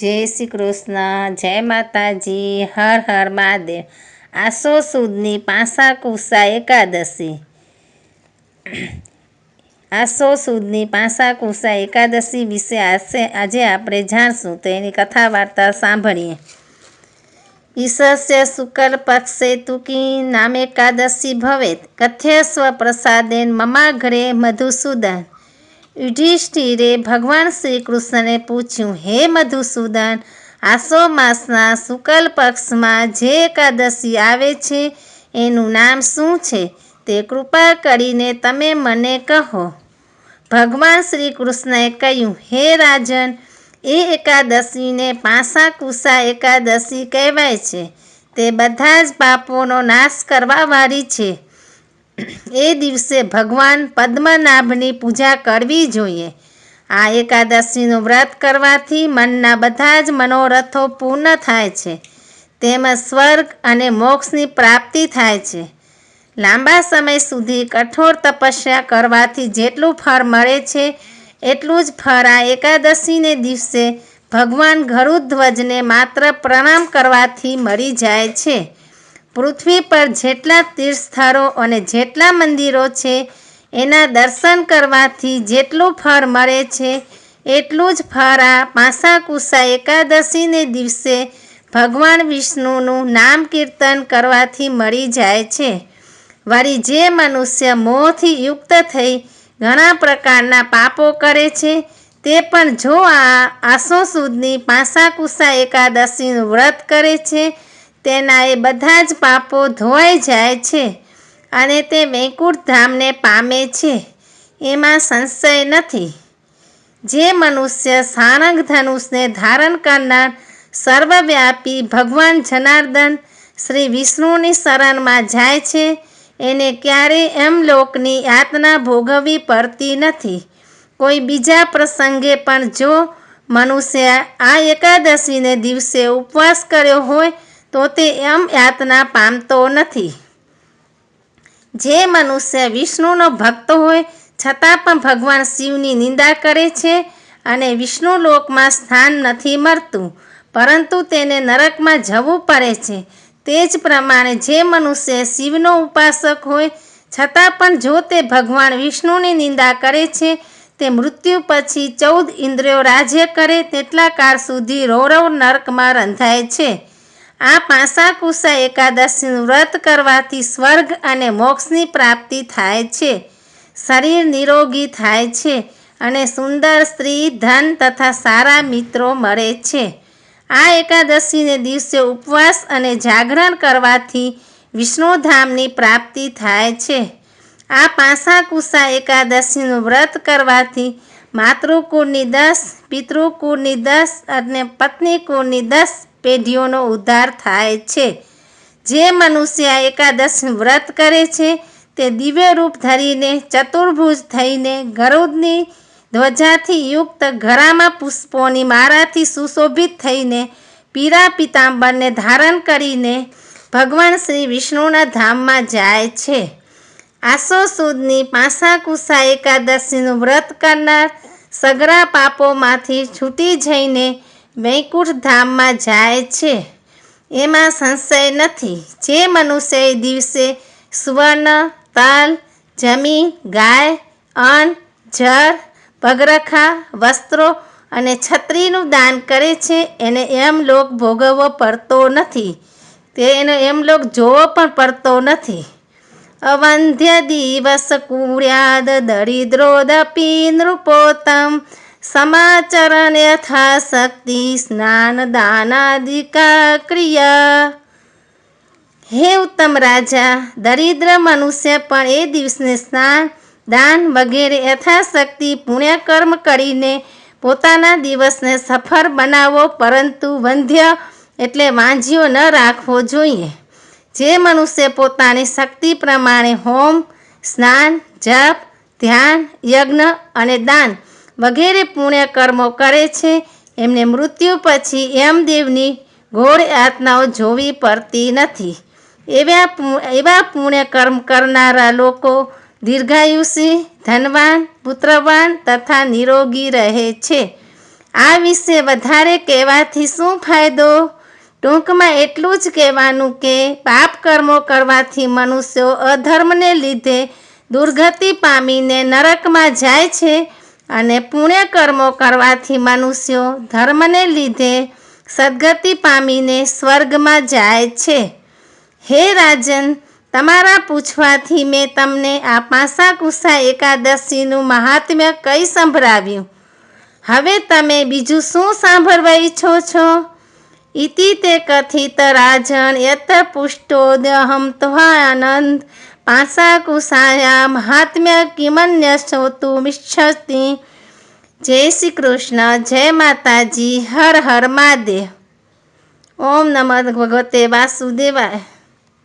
જય શ્રી કૃષ્ણ, જય માતાજી, હર હર મહાદેવ. આસો સુદની પાસા કુસા એકાદશી. આસો સુદની પાસા કુસા એકાદશી વિશે આજે આજે આપણે જાણશું. તો એની કથા વાર્તા સાંભળીએ. ઈશસ્ય શુકલ પક્ષે તુકી નામ એકાદશી ભવેત. કથ્યસ્વ પ્રસાદેન મમાઘરે મધુસૂદન. યુધિષ્ઠિરે ભગવાન શ્રી કૃષ્ણને પૂછ્યું, હે મધુસૂદન, આસો માસના શુકલ પક્ષમાં જે એકાદશી આવે છે, એનું નામ શું છે? તે કૃપા કરીને તમે મને કહો. ભગવાન શ્રી કૃષ્ણએ કહ્યું, હે રાજન, એ એકાદશીને પાંસા કુસા એકાદશી કહેવાય છે. તે બધા જ પાપોનો નાશ કરવાવાળી છે. એ દિવસે ભગવાન પદ્મનાભની પૂજા કરવી જોઈએ. આ એકાદશીનું વ્રત કરવાથી મનના બધા જ મનોરથો પૂર્ણ થાય છે. તેમજ સ્વર્ગ અને મોક્ષની પ્રાપ્તિ થાય છે. લાંબા સમય સુધી કઠોર તપસ્યા કરવાથી જેટલું ફળ મળે છે, એટલું જ ફળ આ એકાદશીને દિવસે ભગવાન ગરુડધ્વજને માત્ર પ્રણામ કરવાથી મળી જાય છે. પૃથ્વી પર જેટલા તીર્થસ્થળો અને જેટલા મંદિરો છે, એના દર્શન કરવાથી જેટલું ફળ મળે છે, એટલું જ ફળ આ પાસાકુસા એકાદશીને દિવસે ભગવાન વિષ્ણુનું નામ કીર્તન કરવાથી મળી જાય છે. વળી જે મનુષ્ય મોહથી યુક્ત થઈ ઘણા પ્રકારના પાપો કરે છે, તે પણ જો આ આસો સુદની પાસાકુસા એકાદશીનું વ્રત કરે છે તેના એ બધા જ પાપો ધોવાઈ જાય છે અને તે વૈકુંઠ ધામને પામે છે. એમાં સંશય નથી. જે મનુષ્ય સારંગ ધનુષને ધારણ કરનાર સર્વવ્યાપી ભગવાન જનાર્દન શ્રી વિષ્ણુની શરણમાં જાય છે, એને ક્યારેય એમ લોકની યાતના ભોગવવી પડતી નથી. કોઈ બીજા પ્રસંગે પણ જો મનુષ્ય આ એકાદશીને દિવસે ઉપવાસ કર્યો હોય તો તે એમ યાતના પામતો નથી. જે મનુષ્ય વિષ્ણુનો ભક્ત હોય, છતાં પણ ભગવાન શિવની નિંદા કરે છે અને વિષ્ણુ લોકમાં સ્થાન નથી મળતું, પરંતુ તેને નરકમાં જવું પડે છે. તે જ પ્રમાણે જે મનુષ્ય શિવનો ઉપાસક હોય, છતાં પણ જો તે ભગવાન વિષ્ણુની નિંદા કરે છે, તે મૃત્યુ પછી ચૌદ ઇન્દ્રિયો રાજ્ય કરે, તેટલા કાળ સુધી રૌરવ નરકમાં રંધાય છે. આ પાંસાકુસા એકાદશીનું વ્રત કરવાથી સ્વર્ગ અને મોક્ષની પ્રાપ્તિ થાય છે. શરીર નિરોગી થાય છે અને સુંદર સ્ત્રી, ધન તથા સારા મિત્રો મળે છે. આ એકાદશીને દિવસે ઉપવાસ અને જાગરણ કરવાથી વિષ્ણુધામની પ્રાપ્તિ થાય છે. આ પાંસાકુસા એકાદશીનું વ્રત કરવાથી માતૃકુળની દસ, પિતૃકુળની દસ અને પત્નીકુળની દસ પેઢીઓનો ઉદ્ધાર થાય છે. જે મનુષ્ય એકાદશ વ્રત કરે છે, તે દિવ્ય રૂપ ધરીને ચતુર્ભુજ થઈને ગરુડની ધ્વજાથી યુક્ત ઘરામાં પુષ્પોની મારાથી સુશોભિત થઈને પીરા પિતાંબરને ધારણ કરીને ભગવાન શ્રી વિષ્ણુના ધામમાં જાય છે. આસો સુદની પાંસાકુસા એકાદશીનું વ્રત કરનાર સગરા પાપોમાંથી છૂટી જઈને વૈકુંઠ ધામમાં જાય છે. એમાં સંશય નથી. જે મનુષ્ય દિવસે સુવર્ણ, તલ, જમીન, ગાય, અન્ન, જળ, પગરખા, વસ્ત્રો અને છત્રીનું દાન કરે છે એને એમ લોક ભોગવવો પડતો નથી. તે એનો એમ લોક જોવો પણ પડતો નથી. અવંધ્ય દિવસ કુર્યાદ દરિદ્રોદપી નૃપોત્તમ સમાચરણ યથાશક્તિ સ્નાન દાનાદિકા ક્રિયા હે ઉત્તમ રાજા દરિદ્ર મનુષ્ય પણ એ દિવસને સ્નાન દાન વગેરે યથાશક્તિ પુણ્યકર્મ કરીને પોતાના દિવસને સફળ બનાવો, પરંતુ વંધ્ય એટલે વાંઝ્યો ન રાખવો જોઈએ. જે મનુષ્ય પોતાની શક્તિ પ્રમાણે હોમ, સ્નાન, જપ, ધ્યાન, યજ્ઞ અને દાન વગેરે પુણ્ય કર્મો કરે છે. એમને મૃત્યુ પછી યમદેવની ઘોર યાતનાઓ જોવી પડતી નથી. એવા એવા પુણ્યકર્મ કરનારા લોકો દીર્ઘાયુષી, ધનવાન, પુત્રવાન તથા નિરોગી રહે છે. આ વિશે વધારે કહેવાથી શું ફાયદો? ટૂંકમાં એટલું જ કહેવાનું કે પાપ કર્મો કરવાથી મનુષ્યો અધર્મને લીધે દુર્ગતિ પામીને નરકમાં જાય છે. અને પુણ્ય કર્મો કરવાથી મનુષ્યો ધર્મને લીધે સદગતિ પામીને સ્વર્ગમાં જાય છે. હે રાજન, તમારા પૂછવાથી મેં તમને આ પાસા કુસા એકાદશીનું મહાત્મ્ય કઈ સંભળાવ્યું? હવે તમે બીજું શું સાંભળવા ઈચ્છો છો? ઇતિ તે કથિત રાજન, યત પુષ્ટોદહમ ત્વાનંદ પાંસા કુસાયા મહાત્મ્ય કિમન્ય શ્રોતુમિચ્છતિ જય શ્રી કૃષ્ણ જય માતાજી હર હર મહાદેવ ઓમ નમઃ ભગવતે વાસુદેવાય